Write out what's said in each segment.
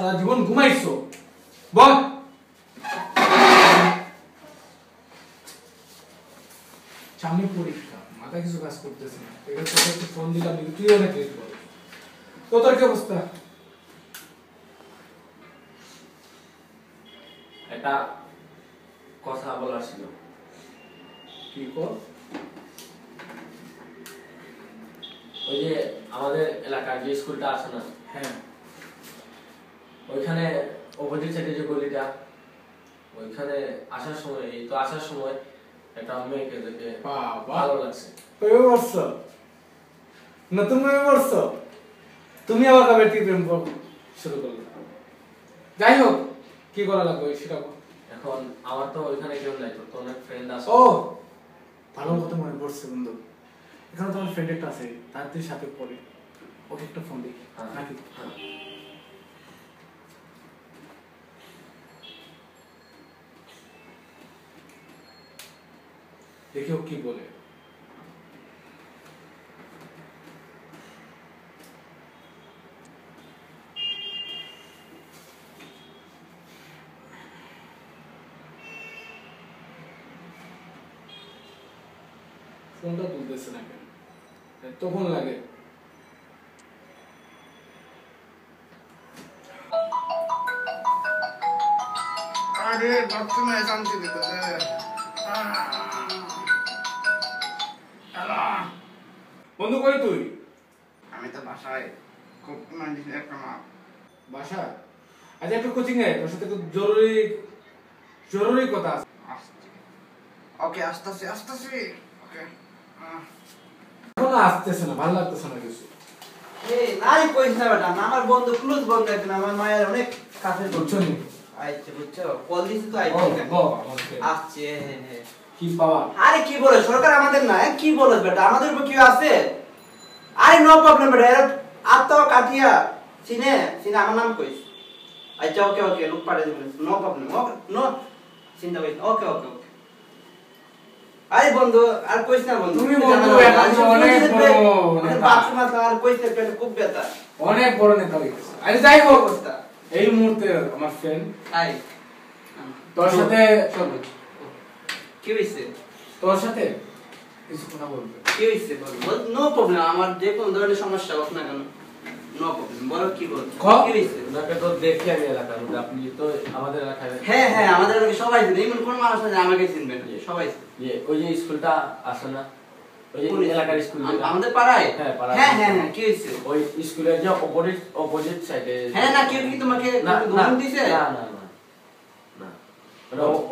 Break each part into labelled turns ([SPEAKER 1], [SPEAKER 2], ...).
[SPEAKER 1] সারা জীবন ঘুমাইছো। বল। সামনে পরীক্ষা মাথায় কিছু কাজ করতেছে না। তোকে একটু ফোন দিলাম তুই অনেক লেট করে তো তোর কি অবস্থা?
[SPEAKER 2] একটা কথা বলার ছিল।
[SPEAKER 1] কি কর?
[SPEAKER 2] ওই যে আমাদের এলাকার যে স্কুলটা আছে না
[SPEAKER 1] হ্যাঁ।
[SPEAKER 2] ওইখানে অপোজিট সাইডে যে গলিটা ওইখানে আসার সময় এই তো আসার সময় একটা মেয়েকে দেখে ভালো লাগছে।
[SPEAKER 1] প্রেমে পড়ছ নতুন প্রেমে পড়ছ তুমি আবার কবে কি প্রেম শুরু করলে। যাই হোক কি করা লাগবে সেটা
[SPEAKER 2] এখন আমার তো ওইখানে কেউ নাই তো অনেক ফ্রেন্ড আছে।
[SPEAKER 1] ও ভালো কথা মনে পড়ছে বন্ধু। এখানে তোমার ফ্রেন্ড একটা আছে তার সাথে পড়ে। ওকে একটা ফোন দেখি।
[SPEAKER 2] হ্যাঁ।
[SPEAKER 1] নাকি
[SPEAKER 2] হ্যাঁ।
[SPEAKER 1] দেখি ও কি বলে ফোনটা তুলতেছে না কেন তখন লাগে
[SPEAKER 3] আরে বাথরুমে শান্তি দিতেছে
[SPEAKER 1] বন্ধু কই তুই।
[SPEAKER 3] আমি তো বাসায় খুব ইমার্জেন্সি একটা মা।
[SPEAKER 1] বাসা আজ একটু কোচিং এ? তোর সাথে খুব জরুরি জরুরি কথা আছে।
[SPEAKER 3] ওকে আসতেছি আসতেছি। ওকে
[SPEAKER 1] এখনও আসতেছে না ভালো লাগতেছে না কিছু।
[SPEAKER 4] এই নাই কইছ না বেটা আমার বন্ধু ক্লোজ বন্ধু একজন আমার মায়ের অনেক কাছে
[SPEAKER 1] বুঝছ নি?
[SPEAKER 4] আইছে বুঝছ? কল দিছি তো আইছে আসছে হ্যাঁ হ্যাঁ।
[SPEAKER 1] কি পাওয়া
[SPEAKER 4] আরে কি বলে? সরকার আমাদের না কি বলে বেটা? আমাদের উপর কি আছে? আরে নো প্রবলেম বেটা এরা আত্ম কাটিয়া চিনে চিনে আমার নাম কইস। আচ্ছা ওকে ওকে লোক পাঠিয়ে দেবেন নো প্রবলেম ওকে নো চিন্তা করিস ওকে ওকে ওকে আরে বন্ধু আর কইস না বন্ধু।
[SPEAKER 1] তুমি বন্ধু, এখন অনেক বড়।
[SPEAKER 4] বাথরুম আছে আর কইস না পেটে খুব ব্যথা।
[SPEAKER 1] অনেক বড় নেতা হয়ে গেছে আরে যাই হোক
[SPEAKER 4] অবস্থা।
[SPEAKER 1] এই মুহূর্তে আমার ফ্রেন্ড
[SPEAKER 4] আই
[SPEAKER 1] তোর সাথে
[SPEAKER 4] সবুজ কি হইছে?
[SPEAKER 1] তোর সাথে কিছু কথা বলবে।
[SPEAKER 4] কি হইছে? বল নো প্রবলেম আমার যে কোনো ধরনের সমস্যা হোক না কেন নো প্রবলেম বলো কি বল?
[SPEAKER 1] খ।
[SPEAKER 4] কি হইছে?
[SPEAKER 2] ওনাকে তো দেখি আমি এলাকার আপনি তো আমাদের এলাকায়
[SPEAKER 4] হ্যাঁ হ্যাঁ আমাদের এলাকায় সবাই চিনে। এমন কোন মানুষ আছে আমাকে চিনবে না। সবাই চিনে।
[SPEAKER 2] যে ওই যে স্কুলটা আছে না? ওই যে এলাকার স্কুল
[SPEAKER 4] আমাদের পাড়ায়?
[SPEAKER 2] হ্যাঁ, পাড়ায়।
[SPEAKER 4] হ্যাঁ হ্যাঁ হ্যাঁ কি হইছে?
[SPEAKER 2] ওই স্কুলের যে অপোজিট অপোজিট সাইডে
[SPEAKER 4] হ্যাঁ না কেউ কি তোমাকে
[SPEAKER 2] না
[SPEAKER 4] দিছে?
[SPEAKER 2] না না।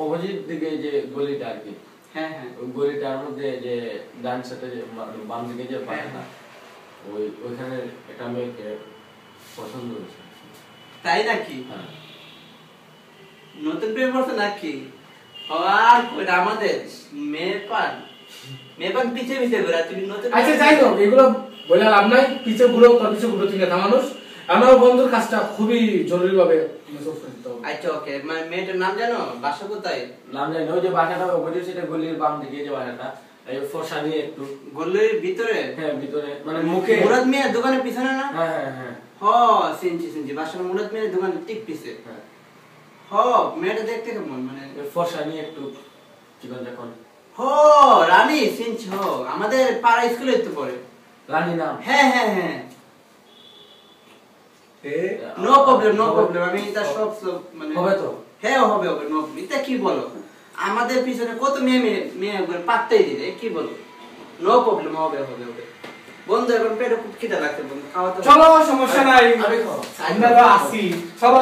[SPEAKER 2] অপোজিট দিকে যে গলিটা আর কি।
[SPEAKER 4] হ্যাঁ হ্যাঁ।
[SPEAKER 2] ওই গলিটার মধ্যে যে ডান সাইডে যে বাম দিকে যে বাড়িটা ওই ওইখানে একটা মেয়েকে পছন্দ হয়েছে।
[SPEAKER 4] তাই নাকি?
[SPEAKER 2] হ্যাঁ।
[SPEAKER 4] নতুন প্রেম করছে নাকি? আর আমাদের মেপান মেপান পিছে পিছে ঘোরা তুমি নতুন
[SPEAKER 1] আচ্ছা যাই হোক এগুলো বলে লাভ নাই। পিছে ঘুরো তোর পিছে ঘুরো তুই নেতা মানুষ আমার বন্ধুর কাজটা খুবই জরুরি ভাবে।
[SPEAKER 4] আচ্ছা ওকে মানে মেয়েটার নাম জানো বাসা কোথায়?
[SPEAKER 2] নাম জানি ওই যে বাসাটা সাইডে গলির বাম দিকে যে বাসাটা এই ফর্সা নিয়ে একটু।
[SPEAKER 4] গল্লির ভিতরে?
[SPEAKER 2] হ্যাঁ ভিতরে মানে মুখে।
[SPEAKER 4] মুরাদ মিয়ার দোকানের পিছনে না?
[SPEAKER 2] হ্যাঁ হ্যাঁ হ্যাঁ।
[SPEAKER 4] হ সিনছি সিনছি বাসার মুরাদ দোকানের ঠিক পিছে।
[SPEAKER 2] হ্যাঁ।
[SPEAKER 4] হ মেয়েটা দেখতে কেমন? মানে
[SPEAKER 2] ফর্সা নিয়ে একটু চিকন চাকন।
[SPEAKER 4] হ রানী সিনছি হ। আমাদের পাড়া স্কুলে তো পড়ে।
[SPEAKER 2] রানী নাম?
[SPEAKER 4] হ্যাঁ হ্যাঁ হ্যাঁ। নো প্রবলেম নো প্রবলেম আমি এটা সব মানে
[SPEAKER 2] হবে তো?
[SPEAKER 4] হ্যাঁ হবে হবে নো প্রবলেম এটা কি বলো? আমাদের পিছনে কত মেয়ে মেয়ে মেয়ে একবার পাত্তাই দিলে কি বলো? নো প্রবলেম হবে হবে হবে। বন্ধু এখন পেটে খুব খিদে লাগছে বন্ধু খাওয়া তো
[SPEAKER 1] চলো সমস্যা নাই। আমরা তো আসি। চলো।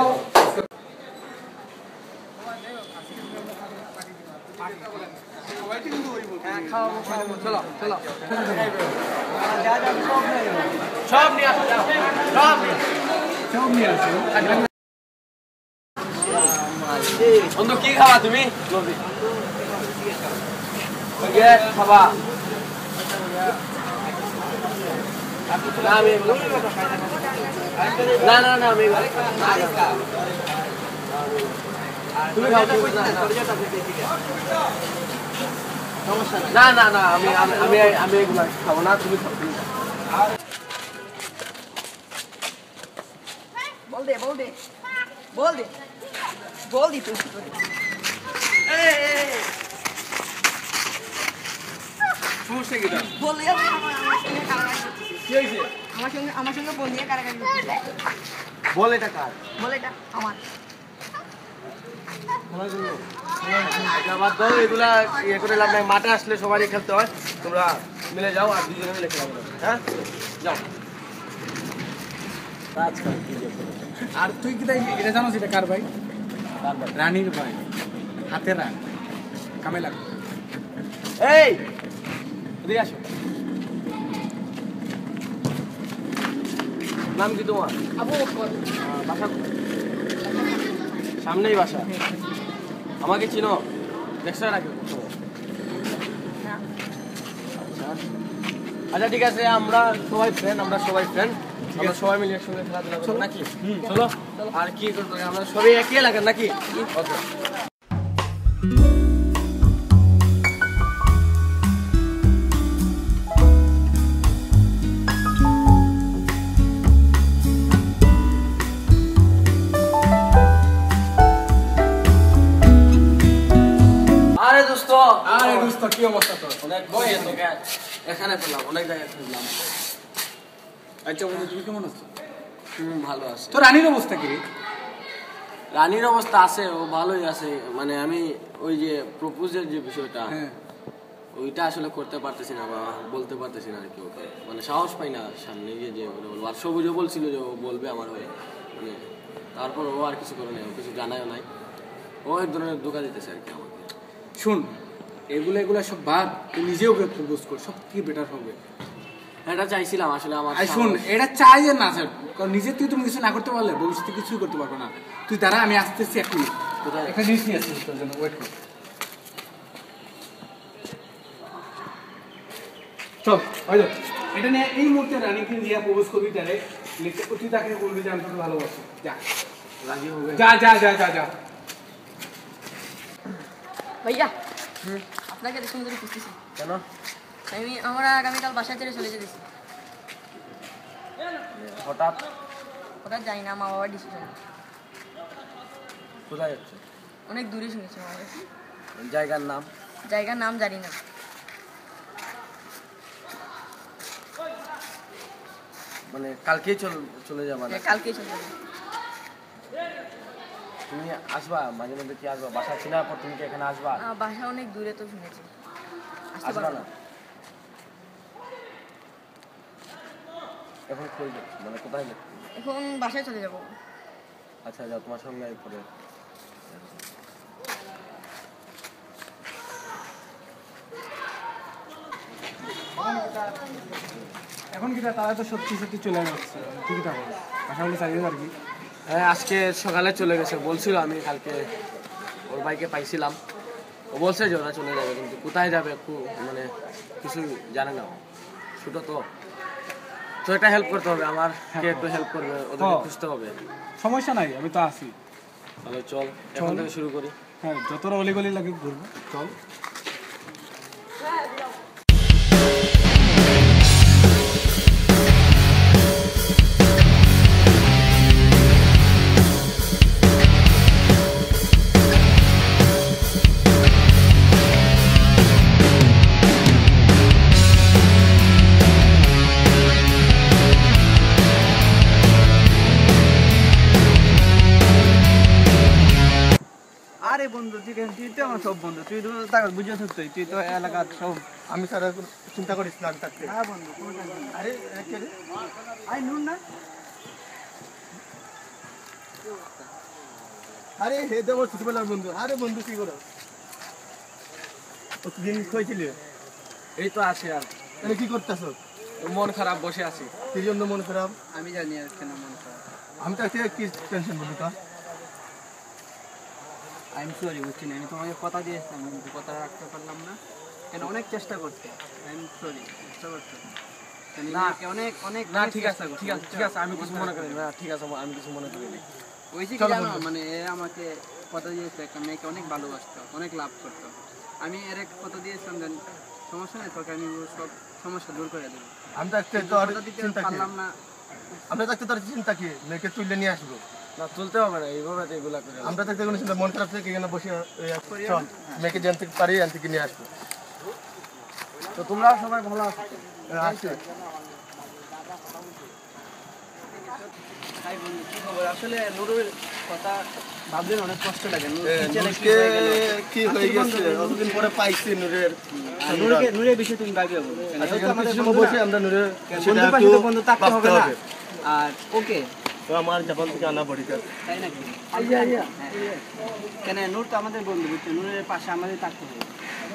[SPEAKER 2] সব নিয়ে আসো সব নিয়ে। খাবা ইয়ে খাবা না খাব না। না আমি। তুমি না, না। না আমি আমি আমি এগুলো খাব না তুমি খাও
[SPEAKER 5] করতেছিস।
[SPEAKER 2] বল এটা কার
[SPEAKER 5] বল এটা আমার
[SPEAKER 2] দাও এগুলা ইয়ে করে লাভ নাই মাঠে আসলে সবারই খেলতে হয় তোমরা মিলে যাও আর দুজনে মিলে খেলা হ্যাঁ যাও
[SPEAKER 1] আর তুই কি তাই এটা জানো এটা কার ভাই? রানীর ভাই। হাতে রান। কামে লাগবে
[SPEAKER 2] এই! এদিকে আসো। নাম কি তোমার?
[SPEAKER 5] আবু
[SPEAKER 2] বাসা? সামনেই বাসা। আমাকে চিনো? দেখছ নাকি আচ্ছা। ঠিক আছে আমরা সবাই ফ্রেন্ড আমরা সবাই ফ্রেন্ড আমরা সবাই মিলে একসঙ্গে খেলাধুলা করব। নাকি? চলো। আর কি আমরা সবাই একই এলাকার নাকি? আরে দোস্ত।
[SPEAKER 1] আরে দোস্ত কি অবস্থা তোর?
[SPEAKER 2] অনেক এখানে পেলাম অনেক জায়গায় পেলাম।
[SPEAKER 1] আচ্ছা বন্ধু তুমি কেমন আছো?
[SPEAKER 2] হুম ভালো আছে।
[SPEAKER 1] তোর রানীর অবস্থা কি
[SPEAKER 2] রানীর অবস্থা আছে ও ভালোই আছে। মানে আমি ওই যে প্রপোজের যে বিষয়টা
[SPEAKER 1] হ্যাঁ।
[SPEAKER 2] ওইটা আসলে করতে পারতেছি না বা বলতে পারতেছি না আর কি ওকে। মানে সাহস পাই না সামনে গিয়ে যে বলব আর সবুজও বলছিল যে ও বলবে আমার হয়ে মানে তারপর ও আর কিছু করে নাই ও কিছু জানায়ও নাই। ও এক ধরনের ধোকা দিতেছে আর কি আমাকে।
[SPEAKER 1] শুন এগুলো এগুলো সব বাদ তুই নিজেও প্রপোজ কর সব থেকে বেটার হবে।
[SPEAKER 2] এটা চাইছিলাম আসলে আমার
[SPEAKER 1] শুন এটা চাই যে না স্যার কারণ নিজে তুই তুমি কিছু না করতে পারলে ভবিষ্যতে কিছুই করতে পারবে না। তুই দাঁড়া আমি আসতেছি এক মিনিট। একটা জিনিস নিয়ে আসছি তোর জন্য ওয়েট কর। চল এটা নিয়ে এই মুহূর্তে রানীকে নিয়ে প্রপোজ করবি তারে তুই তাকে বলবি যে আমি তোকে ভালোবাসি। যা।
[SPEAKER 2] রাজি হবে
[SPEAKER 1] যা যা যা যা যা।
[SPEAKER 5] ভাইয়া আপনাকে
[SPEAKER 2] কেন?
[SPEAKER 5] আমি আমরা আগামীকাল বাসায় ছেড়ে চলে যেতেছি।
[SPEAKER 2] হঠাৎ?
[SPEAKER 5] ওটা যাই না মা বাবার ডিসিশন
[SPEAKER 2] কোথায় যাচ্ছে?
[SPEAKER 5] অনেক দূরে শুনেছি মা
[SPEAKER 2] জায়গার নাম?
[SPEAKER 5] জায়গার নাম জানি না।
[SPEAKER 2] মানে কালকেই চল যাবা
[SPEAKER 5] হ্যাঁ, কালকেই চলে যাব।
[SPEAKER 2] তুমি আসবা? মাঝে মধ্যে কি আসবা? বাসা চেনার পর তুমি কি এখানে আসবা?
[SPEAKER 5] বাসা অনেক দূরে তো শুনেছি।
[SPEAKER 2] আসবা না। এখন কই যাচ্ছ? মানে কোথায় যাচ্ছ?
[SPEAKER 5] এখন বাসায় চলে যাব।
[SPEAKER 2] আচ্ছা যাও তোমার সঙ্গে আমি পরে
[SPEAKER 1] এখন কি তারা তো সত্যি সত্যি চলে যাচ্ছে। তুই কি তা আশা করি চালিয়ে আর কি?
[SPEAKER 2] হ্যাঁ আজকে সকালে চলে গেছে। বলছিল আমি কালকে ওর বাইকে পাইছিলাম। ও বলছে যে ওরা চলে যাবে কিন্তু কোথায় যাবে কু- মানে কিছু জানে না ও। ছোটো তো। তো এটা হেল্প করতে হবে আমার কে একটু হেল্প করবে ওদেরকে। খুঁজতে হবে।
[SPEAKER 1] সমস্যা নাই আমি তো আছি।
[SPEAKER 2] তাহলে চল এখন থেকে শুরু করি।
[SPEAKER 1] হ্যাঁ যতটা অলিগলি লাগে ঘুরবো চল।
[SPEAKER 3] বুঝে থাকতো তুই? তো এলাকার সব আমি চিন্তা করিস না থাকতে।
[SPEAKER 4] হ্যাঁ বন্ধু
[SPEAKER 3] আরে এ কে রে?
[SPEAKER 4] আই নুন না।
[SPEAKER 3] আরে হে দেব ছোটবেলার বন্ধু। আরে বন্ধু কি করো? দিন কইছিলি
[SPEAKER 2] এই তো আছি আর।
[SPEAKER 3] তাহলে কি করতেছ?
[SPEAKER 2] মন খারাপ বসে আছি।
[SPEAKER 3] কি জন্য মন খারাপ?
[SPEAKER 4] আমি জানি আর কেন মন খারাপ।
[SPEAKER 3] আমি থাকতে কি টেনশন বলি তা?
[SPEAKER 4] আই এম সরি বুঝছি না আমি তোমাকে কথা দিয়েছিলাম কিন্তু কথা রাখতে পারলাম না। কেন অনেক চেষ্টা করতে আই এম সরি বুঝতে পারছ
[SPEAKER 2] না।
[SPEAKER 4] অনেক অনেক
[SPEAKER 2] না ঠিক আছে
[SPEAKER 4] চেষ্টা করছি,
[SPEAKER 2] ঠিক আছে ঠিক আছে আমি কিছু মনে করি না ঠিক আছে আমি কিছু মনে করি। না
[SPEAKER 4] হয়েছে কি জানো মানে এ আমাকে কথা দিয়েছে একটা মেয়েকে অনেক ভালোবাসতো অনেক লাভ করতো। আমি এর এক কথা দিয়েছিলাম সমস্যা নেই তোকে আমি সব সমস্যা দূর করে দেবো।
[SPEAKER 3] আমি তো আর চিন্তা
[SPEAKER 4] পারলাম না।
[SPEAKER 3] আমরা থাকতে তোর চিন্তা কি? মেয়েকে তুলে নিয়ে আসব।
[SPEAKER 2] না তুলতে হবে না এইভাবে এগুলা করে
[SPEAKER 3] আমরা থাকতে কোনো চিন্তা মন খারাপ থেকে এখানে বসে চল মেয়েকে জানতে পারি আন থেকে নিয়ে আসব।
[SPEAKER 2] তো তোমরা সবাই ভালো আছো?
[SPEAKER 3] আসছে।
[SPEAKER 4] আসলে কথা অনেক কষ্ট লাগে। কি হয়ে গেল?
[SPEAKER 3] কি গেছে? অতদিন পরে পাইছি নূরের
[SPEAKER 4] নুরকে নুরের বিষয়ে তুমি ভাবিও বলো কেন
[SPEAKER 3] আচ্ছা, এখানে। আমরা নূরের
[SPEAKER 4] বন্ধু থাকতে হবে না। আর ওকে
[SPEAKER 3] তো আমার জাপান থেকে আনা পড়ি
[SPEAKER 4] তাই নাকি? হ্যাঁ। কেন নূর তো আমাদের বন্ধু বুঝছ? নূরের পাশে আমাদের থাকতে হবে।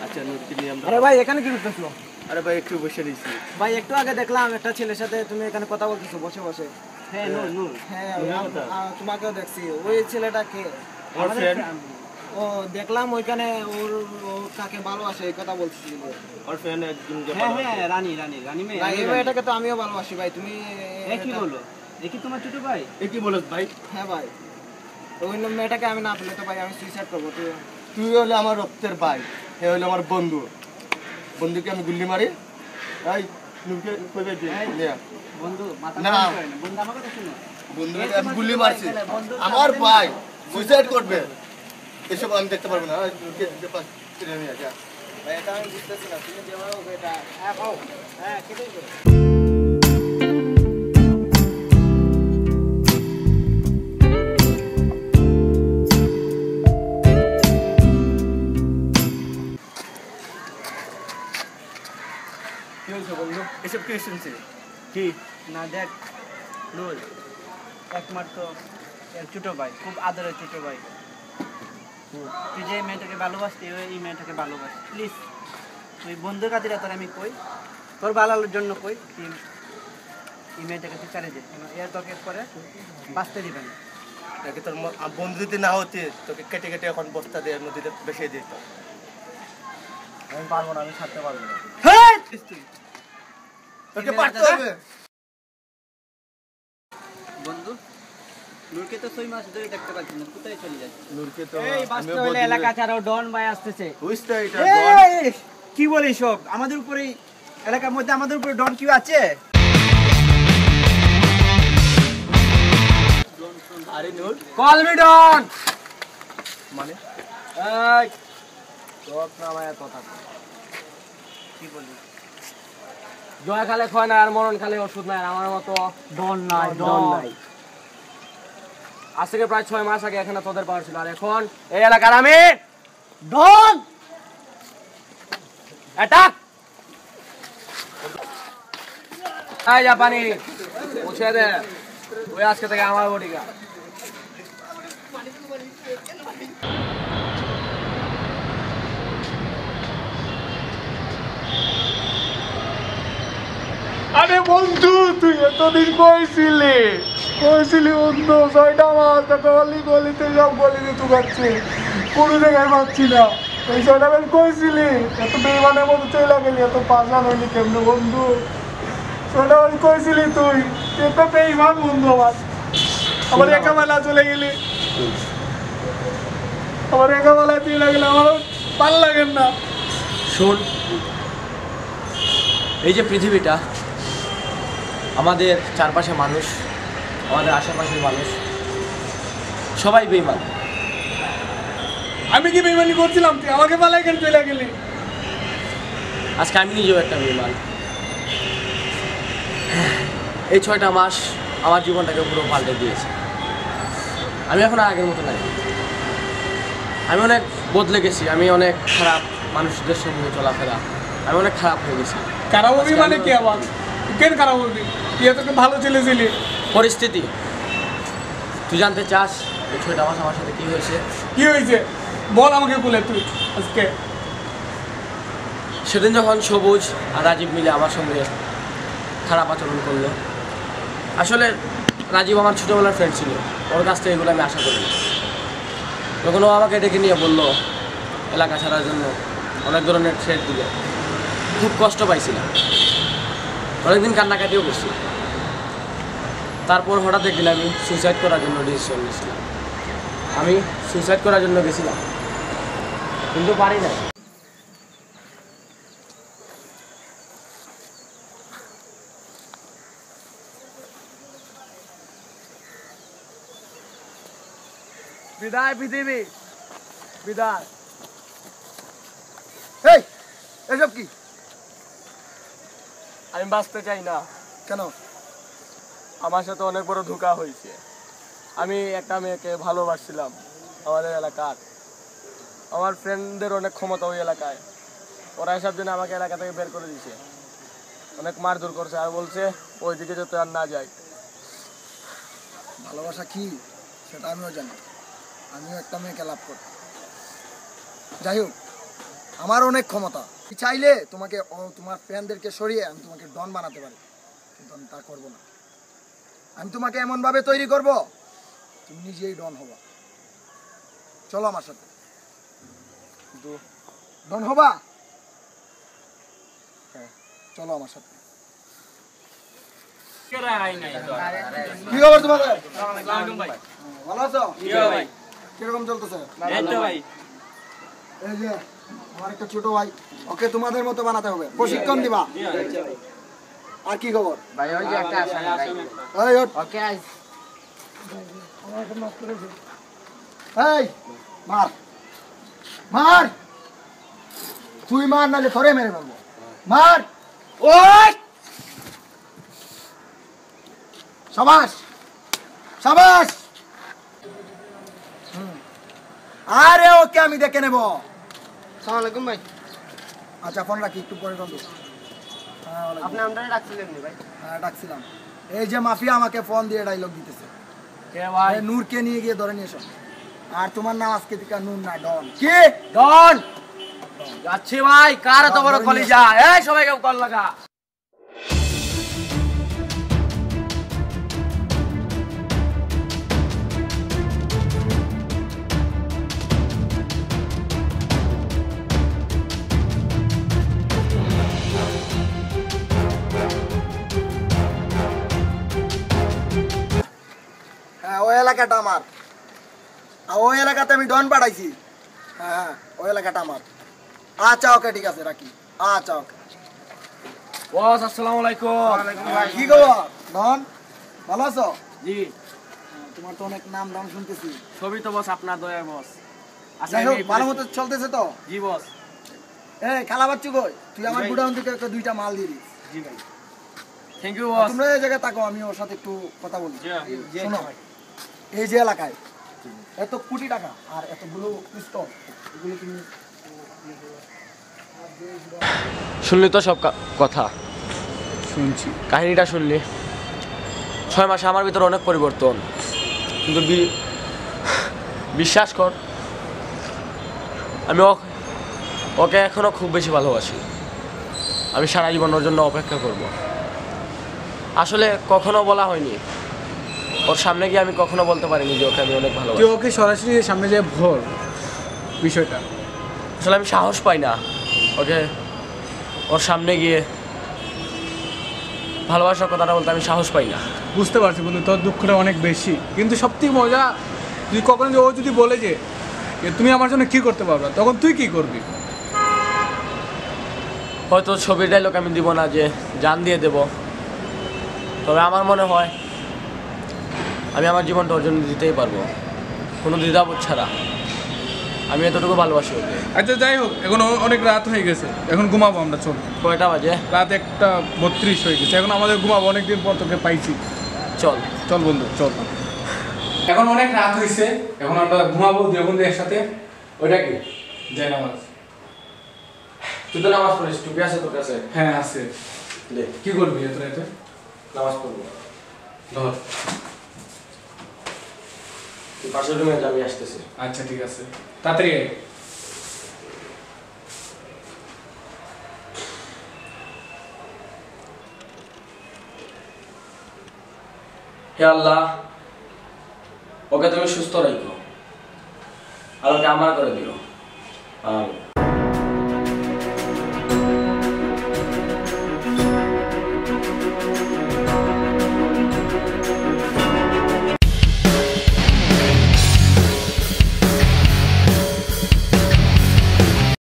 [SPEAKER 3] আচ্ছা নূরকে নিয়ে আমরা
[SPEAKER 2] আরে ভাই এখানে কি করতেছো?
[SPEAKER 3] আরে ভাই একটু বসে দিয়েছি
[SPEAKER 2] ভাই একটু আগে দেখলাম একটা ছেলের সাথে তুমি এখানে কথা বলতেছো বসে বসে।
[SPEAKER 4] হ্যাঁ নূর নূর।
[SPEAKER 2] হ্যাঁ
[SPEAKER 3] কোথায়?
[SPEAKER 2] আ- তোমাকেও দেখছি। ওই ছেলেটা কে? ও দেখলাম ওইখানে ওর কাকে ভালোবাসে এই কথা বলছিল
[SPEAKER 3] আমার ফ্রেন্ড একজন
[SPEAKER 4] হ্যাঁ হ্যাঁ রানী রানী রানী মেয়ে।
[SPEAKER 2] মেয়েটাকে তো আমিও ভালোবাসি ভাই। তুমি
[SPEAKER 4] এ কি বলো কি তোমার ছোট ভাই?
[SPEAKER 3] এ কি বলস ভাই?
[SPEAKER 2] হ্যাঁ ভাই। ওই মেয়েটাকে আমি না পেলে তো ভাই আমি সুইসাইড করব। তুই
[SPEAKER 3] তুই হলে আমার রক্তের ভাই এ হলো আমার বন্ধু। বন্ধুকে আমি গুল্লি মারি। এই কইবে দিন নিয়ে
[SPEAKER 4] বন্ধু মাথা
[SPEAKER 3] না।
[SPEAKER 4] বন্ধু আমার কথা শুনো
[SPEAKER 3] বন্ধুকে আমি গুল্লি মারছি। আমার ভাই সুইসাইড করবে। এসব আমি দেখতে পারব না। নূরকে যে পাশ টেনে নিয়ে যা।
[SPEAKER 2] ভাই এটা আমি বুঝতেছি না। তুমি যেভাবে এটা হ্যাঁ হ্যাঁ কেটে
[SPEAKER 3] এসব কি শুনছি কি
[SPEAKER 4] না দেখ নূর একমাত্র ছোট ভাই খুব আদরের ছোট ভাই তুই যে মেয়েটাকে ভালোবাসতি ওই এই মেয়েটাকে ভালোবাস প্লিজ তুই বন্ধুর কাছে তোর আমি কই তোর ভালোর জন্য কই তুই এই মেয়েটাকে তুই চালিয়ে দে এর তোকে পরে বাঁচতে দিবে না
[SPEAKER 3] নাকি তোর বন্ধু যদি না হতে তোকে কেটে কেটে এখন বস্তা দিয়ে নদীতে বেসে দিত
[SPEAKER 2] আমি পারব না আমি ছাড়তে পারব না
[SPEAKER 3] তোকে পারতে হবে।
[SPEAKER 4] বন্ধু নূরকে তো ছয় মাস ধরে দেখতে পাচ্ছি না কোথায় চলে যাচ্ছে
[SPEAKER 3] নূরকে তো
[SPEAKER 2] এই বাস্তব হইলে এলাকা ছাড়াও ডন ভাই আসতেছে।
[SPEAKER 3] বুঝতে এটা
[SPEAKER 4] কি বলিস সব? আমাদের উপরে এলাকার মধ্যে আমাদের উপরে ডন কিউ আছে?
[SPEAKER 3] আরে নূর।
[SPEAKER 2] কল মি ডন।
[SPEAKER 3] মানে?
[SPEAKER 2] এই তোর নামায় কথা
[SPEAKER 4] কি বলিস?
[SPEAKER 2] জয় খালে খয় না আর মরণ খালে ওষুধ নাই আমার মতো ডন নাই ডন নাই। আজ থেকে প্রায় ছয় মাস আগে এখানে তোদের পাওয়ার ছিল। আর এখন এই এলাকার আমি ডন অ্যাটাক! এই জাপানি মুছে দে। ওই আজকে থেকে আমার বডিগা
[SPEAKER 1] আরে বন্ধু তুই এতদিন কইছিলি। কইছিলি বন্ধু ছয়টা মাস তো গলি গলিতে সব গলিতে তুকাচ্ছে কোনো জায়গায় পাচ্ছি না। এই ছয়টা বেশ কইছিলি এত বেইমানের মতো চলে গেলি এত পাশান হইলি কেমনে বন্ধু? ছয়টা বেশ কইছিলি তুই তো বেইমান বন্ধু আমার। আমার একাবেলা চলে গেলি। আমার একাবেলায় তুই লাগলে আমার ভালো লাগেন না।
[SPEAKER 2] শোন এই যে পৃথিবীটা আমাদের চারপাশে মানুষ আমাদের আশেপাশের মানুষ সবাই বেইমান
[SPEAKER 1] আমি কি বেইমানি করছিলাম? তুই আমাকে পালাই কেন চলে গেলি।
[SPEAKER 2] আজকে আমি নিজেও একটা বেইমান এই ছয়টা মাস আমার জীবনটাকে পুরো পাল্টে দিয়েছে। আমি এখন আগের মতো নাই। আমি অনেক বদলে গেছি। আমি অনেক খারাপ মানুষদের সঙ্গে চলাফেরা। আমি অনেক খারাপ হয়ে গেছি।
[SPEAKER 1] খারাপ হবি মানে কি আবার? কেন খারাপ হবি তুই এত ভালো ছেলে ছিলি।
[SPEAKER 2] পরিস্থিতি। তুই জানতে চাস এই ছয়টা মাস আমার সাথে কি হয়েছে?
[SPEAKER 1] কি হয়েছে? বল আমাকে বলে তুই আজকে।
[SPEAKER 2] সেদিন যখন সবুজ আর রাজীব মিলে আমার সঙ্গে খারাপ আচরণ করল আসলে রাজীব আমার ছোটোবেলার ফ্রেন্ড ছিল ওর কাছ থেকে এগুলো আমি আশা করি। যখন ও আমাকে ডেকে নিয়ে বলল এলাকা ছাড়ার জন্য অনেক ধরনের থ্রেট দিল খুব কষ্ট পাইছিলাম। অনেকদিন কান্নাকাটিও করছি। তারপর হঠাৎ একদিন আমি সুইসাইড করার জন্য ডিসিশন নিয়েছিলাম। আমি সুইসাইড করার জন্য গেছিলাম। কিন্তু পারি না বিদায় পৃথিবী। বিদায়।
[SPEAKER 6] এই এসব কি?
[SPEAKER 2] আমি বাঁচতে চাই না।
[SPEAKER 6] কেন?
[SPEAKER 2] আমার সাথে অনেক বড় ধোকা হয়েছে। আমি একটা মেয়েকে ভালোবাসছিলাম আমাদের এলাকার। আমার ফ্রেন্ডদের অনেক ক্ষমতা ওই এলাকায়। ওরা এসব জন্য আমাকে এলাকা থেকে বের করে দিয়েছে। অনেক মারধর করছে আর বলছে ওই দিকে যাতে আর না যাই।
[SPEAKER 6] ভালোবাসা কি? সেটা আমিও জানি। আমিও একটা মেয়েকে লাভ করি। যাই হোক আমার অনেক ক্ষমতা। চাইলে তোমাকে তোমার ফ্রেন্ডদেরকে সরিয়ে আমি তোমাকে ডন বানাতে পারি। কিন্তু আমি তা করব না। আমি তোমাকে এমনভাবে তৈরি করব তুমি নিজেই ডন হবা। চলো আমার সাথে। ডন হবা? হ্যাঁ। চলো আমার সাথে। কি খবর তোমাদের? ভালো আছো? কীরকম চলতেছে?
[SPEAKER 5] এই
[SPEAKER 6] যে আমার একটা ছোট ভাই ওকে তোমাদের মতো বানাতে হবে। প্রশিক্ষণ দিবা। আর কি খবর?
[SPEAKER 2] ভাই ওই যে একটা
[SPEAKER 6] এই ওঠ।
[SPEAKER 2] ওকে
[SPEAKER 6] এই মার। মার! তুই মার নালে ধরে মেরে ফেলব। মার! ওই সাবাস! সাবাস! হুম। আরে ওকে আমি দেখে নেব।
[SPEAKER 5] সালামালাইকুম ভাই।
[SPEAKER 6] আচ্ছা ফোন রাখি একটু পরে ফোন। হ্যাঁ, ওয়ালাইকুম।
[SPEAKER 5] আপনি আমরা ডাকছিলেন ভাই?
[SPEAKER 6] হ্যাঁ ডাকছিলাম এই যে মাফিয়া আমাকে ফোন দিয়ে ডাইলগ দিতেছে।
[SPEAKER 2] কে ভাই?
[SPEAKER 6] নূরকে নিয়ে গিয়ে ধরে নিয়ে এসো। আর তোমার নাম আজকে থেকে নূর না ডন। কি?
[SPEAKER 2] ডন? যাচ্ছি ভাই কার এত বড় কলিজা? এই সবাইকে কল লাগা।
[SPEAKER 6] এলাকাটা আমার। ওই এলাকাতে আমি ডন পাঠাইছি। হ্যাঁ হ্যাঁ ওই এলাকাটা আমার। আচ্ছা ওকে ঠিক আছে রাখি। আচ্ছা ওকে।
[SPEAKER 2] বস আসসালামু আলাইকুম।
[SPEAKER 6] কি খবর? ডন ভালো আছো?
[SPEAKER 2] জি।
[SPEAKER 6] তোমার তো অনেক নাম দাম শুনতেছি।
[SPEAKER 2] ছবি তো বস আপনার দয়া বস। আচ্ছা
[SPEAKER 6] যাই হোক
[SPEAKER 2] আমি
[SPEAKER 6] ভালো মতো চলতেছে তো?
[SPEAKER 2] জি বস।
[SPEAKER 6] এই খালা বাচ্চু কই? তুই আমার গুডাউন থেকে দুইটা মাল
[SPEAKER 2] জি ভাই। Thank you boss.
[SPEAKER 6] তোমরা এই জায়গায় তাকো আমি ওর সাথে একটু কথা বলি।
[SPEAKER 2] জি
[SPEAKER 6] শোনো। এই যে এলাকায় এত কোটি টাকা আর এতগুলো এগুলো তুমি
[SPEAKER 2] শুনলি তো সব কথা?
[SPEAKER 1] শুনছি।
[SPEAKER 2] কাহিনীটা শুনলি? ছয় মাসে আমার ভিতরে অনেক পরিবর্তন। কিন্তু বিশ্বাস কর আমি ও- ওকে এখনও খুব বেশি ভালোবাসি। আমি সারা জীবন ওর জন্য অপেক্ষা করব। আসলে কখনো বলা হয়নি ওর সামনে গিয়ে আমি কখনো বলতে পারিনি যে ওকে আমি অনেক
[SPEAKER 1] তুই
[SPEAKER 2] ভালোবাসি
[SPEAKER 1] ওকে সরাসরি সামনে যে ভর বিষয়টা।
[SPEAKER 2] আসলে আমি সাহস পাই না। ওকে ওর সামনে গিয়ে ভালোবাসার কথাটা বলতে আমি সাহস পাই না।
[SPEAKER 1] বুঝতে পারছি বন্ধু তোর দুঃখটা অনেক বেশি। কিন্তু সবথেকে মজা তুই কখনো যে ও যদি বলে যে তুমি আমার জন্য কি করতে পারবে তখন তুই কি করবি?
[SPEAKER 2] হয়তো ছবির ডায়লগ আমি দিব না যে জান দিয়ে দেব। তবে আমার মনে হয় আমি আমার জীবনটা অর্জন দিতেই পারব। কোনো দ্বিধাবোধ ছাড়া। আমি এতটুকু ভালোবাসি ওকে।
[SPEAKER 1] আচ্ছা যাই হোক এখন অনেক রাত হয়ে গেছে। এখন ঘুমাবো আমরা চল।
[SPEAKER 2] কয়টা বাজে?
[SPEAKER 1] রাত একটা বত্রিশ হয়ে গেছে। এখন আমাদের ঘুমাবো অনেকদিন পর তোকে পাইছি।
[SPEAKER 2] চল।
[SPEAKER 1] চল বন্ধু চল। এখন অনেক রাত হয়েছে এখন আমরা ঘুমাবো দুই বন্ধু একসাথে।
[SPEAKER 2] ওইটা কি?
[SPEAKER 1] যাই নামাজ।
[SPEAKER 2] তুই তো নামাজ পড়িস টুপি আছে তোর কাছে?
[SPEAKER 1] হ্যাঁ আছে। কি করবি এত রাতে?
[SPEAKER 2] নামাজ পড়ব।
[SPEAKER 1] ধর।
[SPEAKER 2] পাশের রুমে আমি আসতেছি।
[SPEAKER 1] আচ্ছা ঠিক আছে। তাড়াতাড়ি।
[SPEAKER 2] হে আল্লাহ ওকে তুমি সুস্থ রাখো। আর ওকে আমার করে দিও। আমিন।